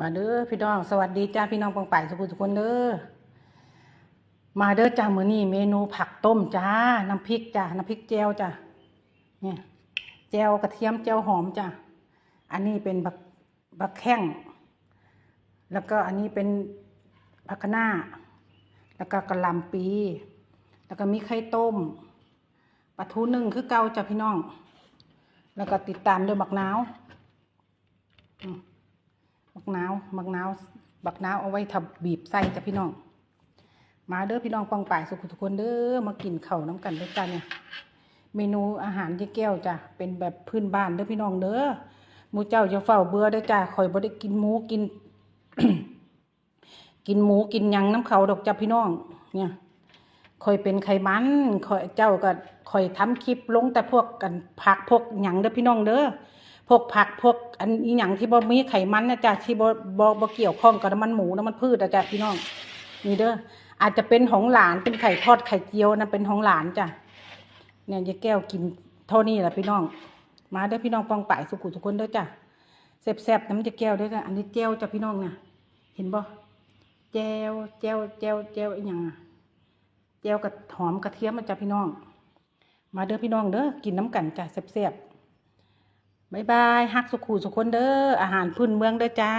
มาเด้อพี่น้องสวัสดีจ้าพี่น้องปองป่ายสุขุทุกคนเด้อมาเด้อจ้ามื้อนี้เมนูผักต้มจ้าน้ำพริกจ้าน้ำพริกแจวจ้าเนี่ยแจวกระเทียมแจวหอมจ้าอันนี้เป็นบักบักแข้งแล้วก็อันนี้เป็นผักคะน้าแล้วก็กระหลำปี แล้วก็มีไข่ต้มปลาทูนึ่งคือเก่าจ้าพี่น้อง แล้วก็ติดตามด้วยบักนาว นาวบักนาวบักนาวเอาไว้ทับบีบไส้จ้ะพี่น้อง มาเด้อพี่น้องปองป่ายสุขุทุกคนเด้อมากินเข้าน้ำกันด้วยกันเนี่ยเมนูอาหารเจ๊แก้วจ้ะเป็นแบบพื้นบ้านเด้อพี่น้องเด้อหมูเจ้าจะเฝ้าเบื่อได้จ้ะคอยบ่ได้กินหมูกิน กินหมูกินยังน้ำเขาดอกจ้ะพี่น้อง เนี่ยคอยเป็นไขมันคอยเจ้าก็คอยทำคลิปลงแต่พวกกันผักพวกหยังเด้อพี่น้องเด้อ พวกผักพวกอันอีหยังที่บ่มีไขมันนะจ๊ะที่บ่บ่บ่เกี่ยวข้องกับน้ำมันหมูน้ำมันพืชนะจ๊ะพี่น้องนี่เด้ออาจจะเป็นของหลานเป็นไข่ทอดไข่เจียวนะเป็นของหลานจ้ะเนี่ยยายแก้วกินเท่านี้แหละพี่น้อง มาเด้อพี่น้องปองป่ายสุขุทุกคนเด้อจ้ะแซ่บๆน้ำยายแก้วเด้อจ้ะอันนี้แจ้วจ้ะพี่น้องน่ะเห็นบ่แจ้วแจ้วแจ้วแจ้วอีหยังอะแจ้วกับหอมกระเทียมมาจ้ะพี่น้อง มาเด้อพี่น้องเด้อกินน้ำกันจ้ะแซ่บๆ บายบายฮักสุขูสุขคนเด้ออาหารพื้นเมืองเด้อจ้า